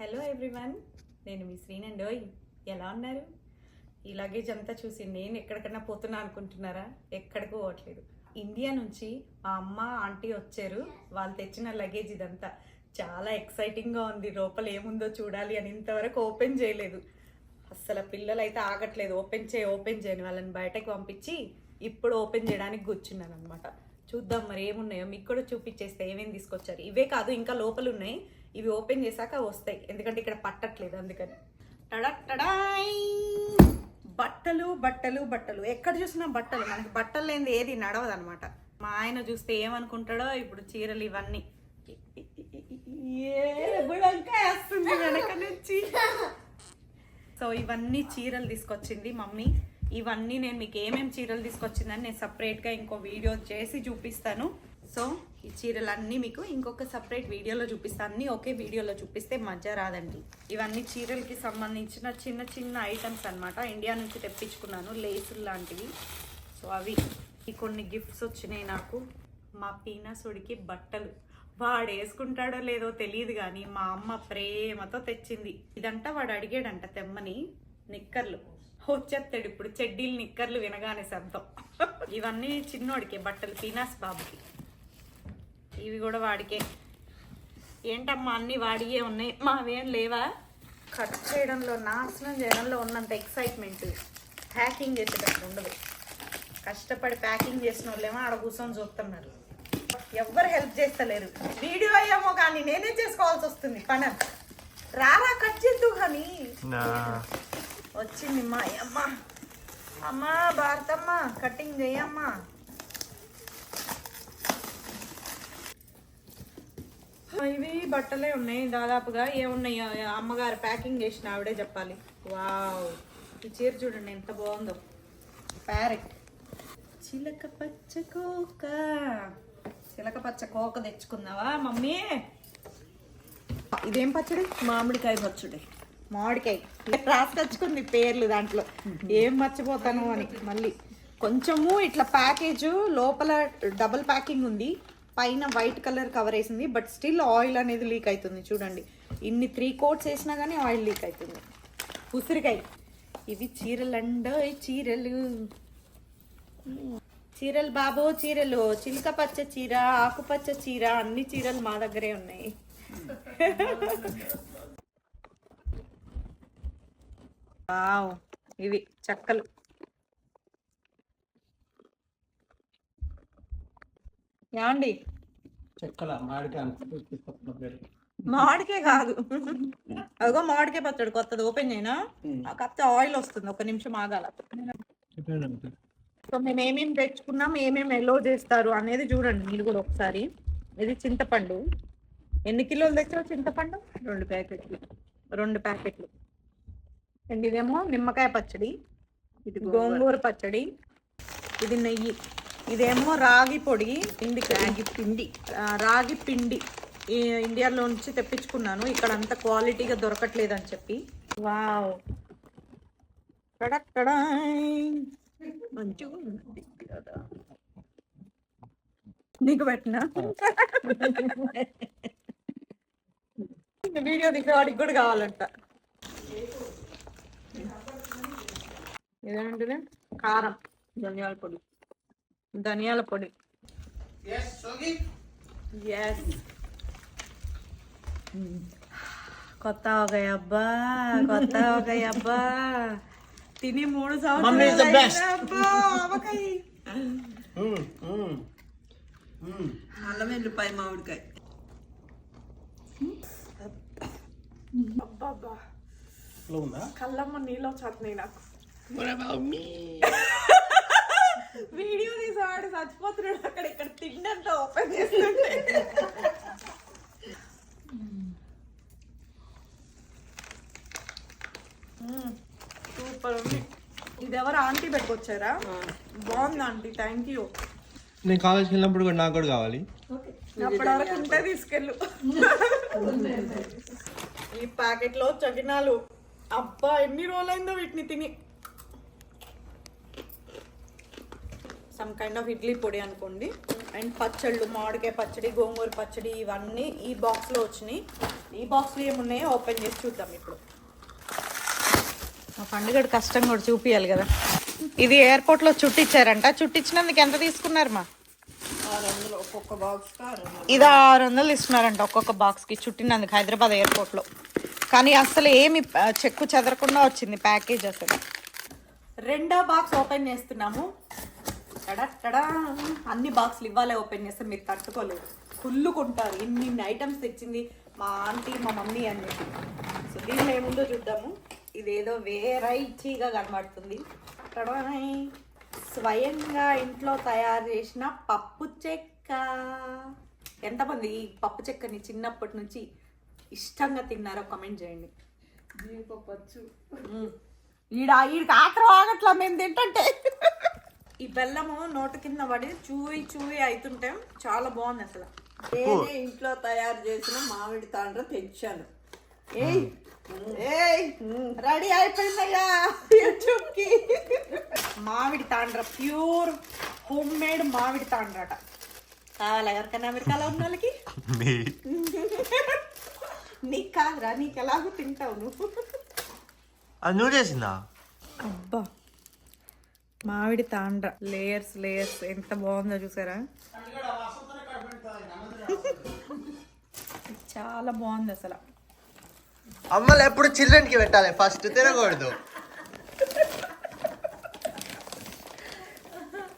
Hello everyone నేను మీ శ్రీనండోయ్. ఎలా ఉన్నారు? ఈ లగేజ్ అంతా చూసి నేను ఎక్కడికన్నా పోతున్నా అనుకుంటున్నారా? ఎక్కడికి పోవట్లేదు. ఇండియా నుంచి మా అమ్మ ఆంటీ వచ్చారు. వాళ్ళు తెచ్చిన లగేజ్ ఇదంతా. చాలా ఎక్సైటింగ్గా ఉంది. లోపల ఏముందో చూడాలి అని ఇంతవరకు ఓపెన్ చేయలేదు. అస్సలు పిల్లలు అయితే ఆగట్లేదు. ఓపెన్ చేయి ఓపెన్ చేయని వాళ్ళని బయటకు పంపించి ఇప్పుడు ఓపెన్ చేయడానికి కూర్చున్నాను అనమాట చూద్దాం మరి ఏమున్నాయో. మీకు కూడా చూపించేస్తే ఏమేమి తీసుకొచ్చారు? ఇవే కాదు ఇంకా లోపల ఉన్నాయి ఇవి ఓపెన్ చేశాక వస్తాయి. ఎందుకంటే ఇక్కడ పట్టట్లేదు అందుకని. టడాయ్! బట్టలు బట్టలు బట్టలు. ఎక్కడ చూసినా బట్టలు. మనకి బట్టలు లేనిది ఏది నడవదు అనమాట మా ఆయన చూస్తే ఏమనుకుంటాడో ఇప్పుడు చీరలు ఇవన్నీ. వస్తుంది వెనక నుంచి. సో ఇవన్నీ చీరలు తీసుకొచ్చింది మమ్మీ. ఇవన్నీ నేను మీకు ఏమేమి చీరలు తీసుకొచ్చిందని నేను సపరేట్గా ఇంకో వీడియో చేసి చూపిస్తాను. సో ఈ చీరలన్నీ మీకు ఇంకొక సపరేట్ వీడియోలో చూపిస్తాను అన్నీ ఒకే వీడియోలో చూపిస్తే మజా రాదండి. ఇవన్నీ చీరలకి సంబంధించిన చిన్న చిన్న ఐటమ్స్ అన్నమాట. ఇండియా నుంచి తెప్పించుకున్నాను లేసులు లాంటివి. సో అవి ఈ కొన్ని గిఫ్ట్స్ వచ్చినాయి నాకు. మా పీనాసుడికి బట్టలు. వాడు వేసుకుంటాడో లేదో తెలియదు కానీ మా అమ్మ ప్రేమతో తెచ్చింది. ఇదంతా వాడు అడిగాడంట తెమ్మని నిక్కర్లు. వచ్చేస్తాడు ఇప్పుడు చెడ్డీలు నిక్కర్లు వినగానే శబ్దం. ఇవన్నీ చిన్నోడికే బట్టలు పీనాస్ బాబుకి. ఇవి కూడా వాడికే. ఏంటమ్మా అన్ని వాడియే ఉన్నాయి. మావేం లేవా? కట్ చేయడంలో నాశనం చేయడంలో ఉన్నంత ఎక్సైట్మెంట్ ప్యాకింగ్ చేసేటప్పుడు ఉండదు. కష్టపడి ప్యాకింగ్ చేసిన వాళ్ళేమో ఆడ కూర్చొని చూస్తున్నారు. ఎవ్వరు హెల్ప్ చేస్తలేరు. వీడియో అయ్యామో కానీ నేనే చేసుకోవాల్సి వస్తుంది. పని రారా కట్ చేద్దు కానీ. వచ్చింది మా అమ్మ. అమ్మా భారతమ్మ కటింగ్ చేయమ్మా. ఇవి బట్టలే ఉన్నాయి దాదాపుగా. ఏమున్నాయో? అమ్మగారు ప్యాకింగ్ చేసిన ఆవిడే చెప్పాలి. వావ్. ఈ చీర చూడండి ఎంత బాగుందో. ప్యారెట్ చిలక పచ్చ కోక. చిలక పచ్చ కోక తెచ్చుకున్నావా మమ్మీ? ఇదేం పచ్చడి? మామిడికాయ పచ్చడి. మామిడికాయ. రాసుకొచ్చుకుంది పేర్లు దాంట్లో. ఏం మర్చిపోతాను అని. మళ్ళీ కొంచెము ఇట్లా ప్యాకేజ్ లోపల డబుల్ ప్యాకింగ్ ఉంది. పైన వైట్ కలర్ కవర్ వేసింది బట్ స్టిల్ ఆయిల్ అనేది లీక్ అవుతుంది. చూడండి. ఇన్ని త్రీ కోట్స్ వేసినా కానీ ఆయిల్ లీక్ అవుతుంది. ఉసిరికాయ. ఇవి చీరలండో చీరలు. చీరలు బాబో చీరలు. చిలుక పచ్చ చీర ఆకుపచ్చ చీర అన్ని చీరలు మా దగ్గరే ఉన్నాయి. వావ్. ఇవి చెక్కలు. ఏమండి? చెక్కల మామిడికాయ కాదు. అదిగో మామిడికాయ పచ్చడి కొత్తది. ఓపెన్ చేయనా? కాకపోతే ఆయిల్ వస్తుంది. ఒక నిమిషం ఆగాల. సో మేము ఏమేమి తెచ్చుకున్నాం ఏమేమి ఎలో చేస్తారు అనేది చూడండి మీరు కూడా ఒకసారి. ఇది చింతపండు. ఎన్ని కిలోలు తెచ్చావు చింతపండు? రెండు ప్యాకెట్లు. రెండు ప్యాకెట్లు. అండ్ ఇదేమో నిమ్మకాయ పచ్చడి. ఇది గోంగూర పచ్చడి. ఇది నెయ్యి. ఇదేమో రాగి పొడి పిండి రాగి పిండి. రాగి పిండి. ఈ ఇండియాలో నుంచి తెప్పించుకున్నాను. ఇక్కడ అంత క్వాలిటీగా దొరకట్లేదు అని చెప్పి. వావ్. మంచిగా ఉంది కదా. నీకు పెట్టినా? వీడియో దిగవాడికి కూడా కావాలంట. ఇదేంటిది కారం ధనియాల పొడి. ధనియాల పొడి. కొత్త ఒక అబ్బా కొత్త ఒక అబ్బా. తిని మూడు సంవత్సరాలు. అయింది అబ్బా, ఆవకాయ. అల్లం వెల్లిపాయ మామిడికాయ. అబ్బబ్బా కళ్ళమ్మ నీళ్ళు వచ్చేస్తున్నాయి నాకు. వీడియో తీసేవాడు చచ్చిపోతున్నాడు. అక్కడ ఇక్కడ తిండంతా ఓపెన్ చేస్తుంటే. సూపర్ ఉంది. ఇది ఎవరు ఆంటీ పెట్టుకొచ్చారా? బాగుంది ఆంటీ. థ్యాంక్ యూ నేను కాలేజ్కి వెళ్ళినప్పుడు కూడా నాకు కూడా కావాలి. అప్పటి వరకు ఉంటే తీసుకెళ్ళు. ఈ ప్యాకెట్లో చకినాలు. అబ్బా ఎన్ని రోజులైందో వీటిని తిని. సమ్ కైండ్ ఆఫ్ ఇడ్లీ పొడి అనుకోండి. అండ్ పచ్చళ్ళు మామిడికాయ పచ్చడి గోంగూర పచ్చడి ఇవన్నీ ఈ బాక్స్లో వచ్చినాయి. ఈ బాక్స్లో ఏమున్నాయో ఓపెన్ చేసి చూద్దాం ఇప్పుడు. మా పండుగ కష్టం కూడా చూపియాలి కదా. ఇది ఎయిర్పోర్ట్లో చుట్టిచ్చారంట. చుట్టించినందుకు ఎంత తీసుకున్నారు మా? ఆరు వందలు ఒక్కొక్క బాక్స్ ఆరు వందలు ఇది ఆరు వందలు ఇస్తున్నారంట ఒక్కొక్క బాక్స్కి చుట్టినందుకు హైదరాబాద్ ఎయిర్పోర్ట్లో కానీ అసలు ఏమి చెక్కు చెదరకుండా వచ్చింది ప్యాకేజ్ అసలు. రెండో బాక్స్ ఓపెన్ చేస్తున్నాము. Tada tada. అన్ని బాక్స్లు ఇవ్వాలే ఓపెన్ చేస్తే మీరు తట్టుకోలేదు ఫుల్లుకుంటారు ఇన్ని ఇన్ని ఐటమ్స్ తెచ్చింది మా ఆంటీ మా మమ్మీ అని చెప్పి. సో దీనిలో ఏముందో చూద్దాము. ఇదేదో వెరైటీగా కనబడుతుంది. టడాయ్. స్వయంగా ఇంట్లో తయారు చేసిన పప్పు చెక్క. ఎంతమంది ఈ పప్పు చెక్కని చిన్నప్పటి నుంచి ఇష్టంగా తిన్నారో కామెంట్ చేయండి. జీడిపప్పు మ్మ్. ఈడ ఈడికి ఆఖరి ఆగట్లా మేము తింటుంటే. ఈ బెల్లము నోటు కింద పడి చూయి చూయి అవుతుంటే చాలా బాగుంది అసలు. నేనే ఇంట్లో తయారు చేసిన మామిడి తాండ్ర తెచ్చాను. ఏయ్ ఏయ్ రెడీ అయిపోయిందయ్యా యూట్యూబ్కి మామిడి తాండ్ర ప్యూర్ హోమ్ మేడ్ మామిడి తాండ్రట. కావాలా ఎవరికైనా అమెరికాలో ఉన్న వాళ్ళకి? నీకు కాదురా నీకు ఎలాగో తింటావు నువ్వు. అది నువ్వు చేసిందా? అబ్బా. మామిడి తాండ్ర. లేయర్స్ లేయర్స్ ఎంత బాగుందో చూసారా? చాలా బాగుంది అసలు. అమ్మలు ఎప్పుడు చిల్డ్రన్కి పెట్టాలి? ఫస్ట్ తినకూడదు.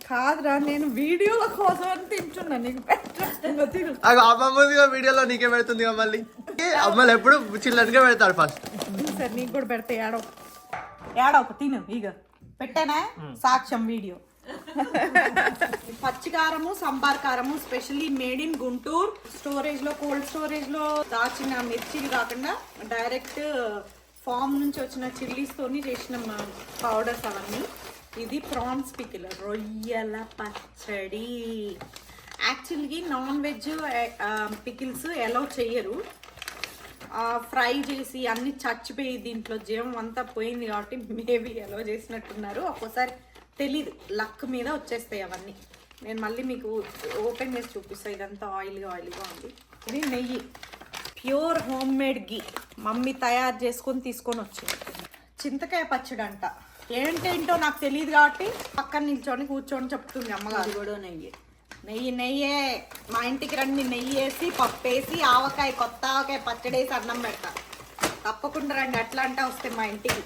కాదురా నేను వీడియోల కోసం తింటున్నా. నీకు అమ్మ ముందుగా వీడియోలో నీకే పెడుతుంది మళ్ళీ. అమ్మలు ఎప్పుడు చిల్డ్రన్ కే పెడతారు ఫస్ట్? సరే నీకు కూడా పెడితే ఏడవ. ఏడవ తిను ఇక పెట్టానా? సాక్ష్యం వీడియో. పచ్చికారము సంబార్ కారము స్పెషల్లీ మేడ్ ఇన్ గుంటూరు. స్టోరేజ్లో కోల్డ్ స్టోరేజ్లో దాచిన మిర్చీలు కాకుండా డైరెక్ట్ ఫామ్ నుంచి వచ్చిన చిల్లీస్ తోని చేసిన పౌడర్స్ అవన్నీ. ఇది ప్రాన్స్ పికిల్ రొయ్యల పచ్చడి. యాక్చువల్గా నాన్ వెజ్ పికిల్స్ ఎలౌ చెయ్యరు. ఫ్రై చేసి అన్ని చచ్చిపోయి దీంట్లో జీవం అంతా పోయింది కాబట్టి మేబీ ఎలా చేసినట్టున్నారు. ఒక్కోసారి తెలీదు. లక్ మీద వచ్చేస్తాయి అవన్నీ. నేను మళ్ళీ మీకు ఓపెన్ చేసి చూపిస్తాను ఇదంతా ఆయిల్గా ఆయిల్గా ఉంది. ఇది నెయ్యి. Pure home made ghee mummy తయారు చేసుకొని తీసుకొని వచ్చింది. చింతకాయ పచ్చడి అంట ఏంటేంటో నాకు తెలియదు కాబట్టి పక్కన నిల్చొని కూర్చొని చెప్తుంది అమ్మగారు. కూడా నెయ్యి. నెయ్యి నెయ్యే. మా ఇంటికి రండి నెయ్యి వేసి పప్పు వేసి ఆవకాయ కొత్త ఆవకాయ పచ్చడి వేసి అన్నం పెడతా. తప్పకుండా రండి అట్లా అంటే వస్తే మా ఇంటికి.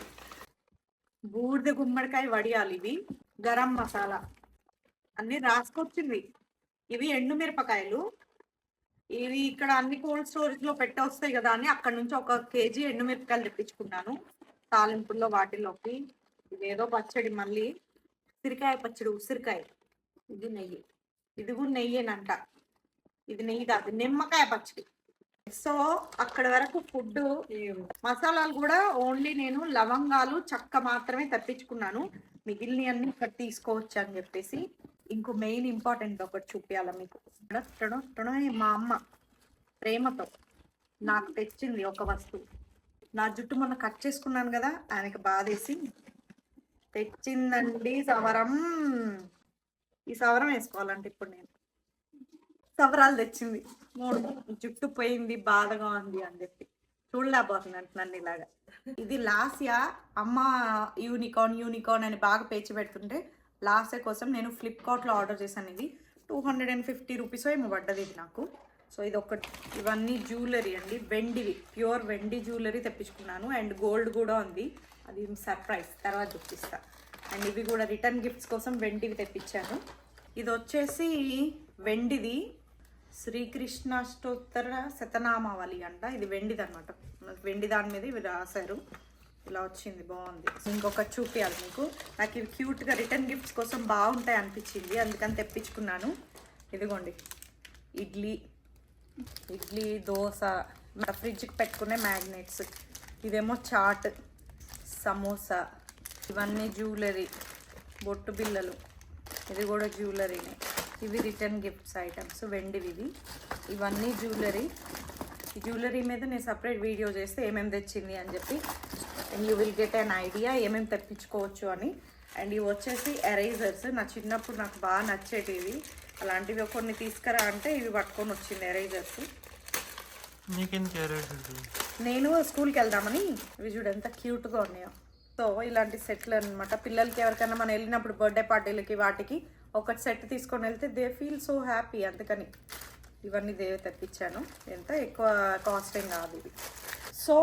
బూడిద గుమ్మడికాయ వడియాలు ఇవి గరం మసాలా. అన్ని రాసుకొచ్చింది. ఇవి ఎండుమిరపకాయలు ఇవి ఇక్కడ అన్ని కోల్డ్ స్టోరేజ్లో పెట్టొస్తాయి కదా అని అక్కడ నుంచి ఒక కేజీ ఎండుమిరపకాయలు తెప్పించుకున్నాను. తాలింపుల్లో వాటిలోకి ఇదేదో పచ్చడి మళ్ళీ. ఉసిరికాయ పచ్చడి ఉసిరికాయ. ఇది నెయ్యి. ఇది కూడా నెయ్యేనంట. ఇది నెయ్యి కాదు నిమ్మకాయ పచ్చడి. సో అక్కడ వరకు ఫుడ్ మసాలాలు కూడా ఓన్లీ నేను లవంగాలు చక్క మాత్రమే తెప్పించుకున్నాను. మిగిలిన అన్ని ఇక్కడ తీసుకోవచ్చు అని చెప్పేసి. ఇంకో మెయిన్ ఇంపార్టెంట్ ఒకటి చూపించాల మీకు. మా అమ్మ ప్రేమతో నాకు తెచ్చింది ఒక వస్తువు. నా జుట్టు మొన్న కట్ చేసుకున్నాను కదా ఆయనకి బాధేసి. తెచ్చిందండి సవరం. ఈ సవరం వేసుకోవాలంటే ఇప్పుడు నేను. సవరాలు తెచ్చింది. మూడు జుట్టు పోయింది బాధగా ఉంది అని చెప్పి. చూడలేకపోతుంది నన్ను ఇలాగా. ఇది లాస్యా అమ్మ యూనికార్న్ యూనికార్న్ అని బాగా పేచి పెడుతుంటే లాస్యా కోసం నేను ఫ్లిప్కార్ట్లో ఆర్డర్ చేశాను ఇది. Two hundred and fifty rupees ఏమో పడ్డది ఇది నాకు. సో ఇది ఒకటి ఇవన్నీ జ్యువెలరీ అండి. వెండివి. ప్యూర్ వెండి జ్యువెలరీ తెప్పించుకున్నాను. అండ్ గోల్డ్ కూడా ఉంది. అది సర్ప్రైజ్ తర్వాత చూపిస్తాను అండ్ ఇవి కూడా రిటర్న్ గిఫ్ట్స్ కోసం వెండివి తెప్పించాను. ఇది వచ్చేసి వెండిది శ్రీకృష్ణాష్టోత్తర శతనామావళి అంట. ఇది వెండిది అనమాట వెండి దాని మీద ఇవి రాశారు. ఇలా వచ్చింది బాగుంది. ఇంకొకటి చూపించాలి మీకు. నాకు ఇవి క్యూట్గా రిటర్న్ గిఫ్ట్స్ కోసం బాగుంటాయి అనిపించింది. అందుకని తెప్పించుకున్నాను. ఇదిగోండి. ఇడ్లీ. ఇడ్లీ దోశ ఫ్రిడ్జ్కి పెట్టుకునే మ్యాగ్నెట్స్. ఇదేమో చాట్ సమోసా. ఇవన్నీ జ్యువెలరీ బొట్టు బిళ్ళలు. ఇది కూడా జ్యువెలరీనే ఇవి రిటర్న్ గిఫ్ట్స్ ఐటమ్స్ వెండివి ఇవి. ఇవన్నీ జ్యువెలరీ. ఈ జ్యువెలరీ మీద నేను సపరేట్ వీడియో చేస్తే ఏమేమి తెచ్చింది అని చెప్పి and you will get an idea ఏమేమి తెప్పించుకోవచ్చు అని. అండ్ ఇవి వచ్చేసి ఎరేజర్స్. నా చిన్నప్పుడు నాకు బాగా నచ్చేటివి. అలాంటివి కొన్ని తీసుకురా అంటే ఇవి పట్టుకొని వచ్చింది ఎరేజర్స్? నేను స్కూల్కి వెళ్దామని. ఇవి చూడు ఎంత క్యూట్గా ఉన్నాయో. సో ఇలాంటి సెట్లు అనమాట పిల్లలకి ఎవరికైనా మనం వెళ్ళినప్పుడు బర్త్డే పార్టీలకి వాటికి ఒక సెట్ తీసుకొని వెళ్తే దే ఫీల్ సో హ్యాపీ. అందుకని ఇవన్నీ దేవే తెప్పించాను. ఎంత ఎక్కువ కాస్ట్ ఏం కాదు ఇది. సో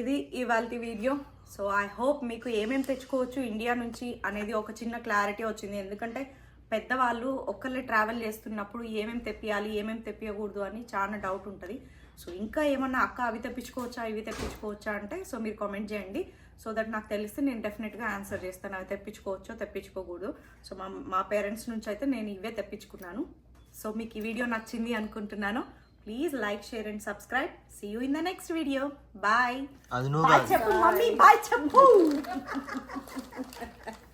ఇది ఇవాళ వీడియో. సో ఐ హోప్ మీకు ఏమేమి తెచ్చుకోవచ్చు ఇండియా నుంచి అనేది ఒక చిన్న క్లారిటీ వచ్చింది. ఎందుకంటే పెద్దవాళ్ళు ఒక్కళ్ళే ట్రావెల్ చేస్తున్నప్పుడు ఏమేమి తెప్పియాలి ఏమేమి తెప్పియకూడదు అని చాలా డౌట్ ఉంటుంది. సో ఇంకా ఏమన్నా అక్క అవి తెప్పించుకోవచ్చా ఇవి తెప్పించుకోవచ్చా అంటే సో మీరు కామెంట్ చేయండి. సో దట్ నాకు తెలిస్తే నేను డెఫినెట్గా ఆన్సర్ చేస్తాను. అవి తెప్పించుకోవచ్చో తెప్పించుకోకూడదు. సో మా మా పేరెంట్స్ నుంచి అయితే నేను ఇవే తెప్పించుకున్నాను. సో మీకు ఈ వీడియో నచ్చింది అనుకుంటున్నాను. Please like share and subscribe see you in the next video bye చెప్పు మమ్మీ. బాయ్ చెప్పు.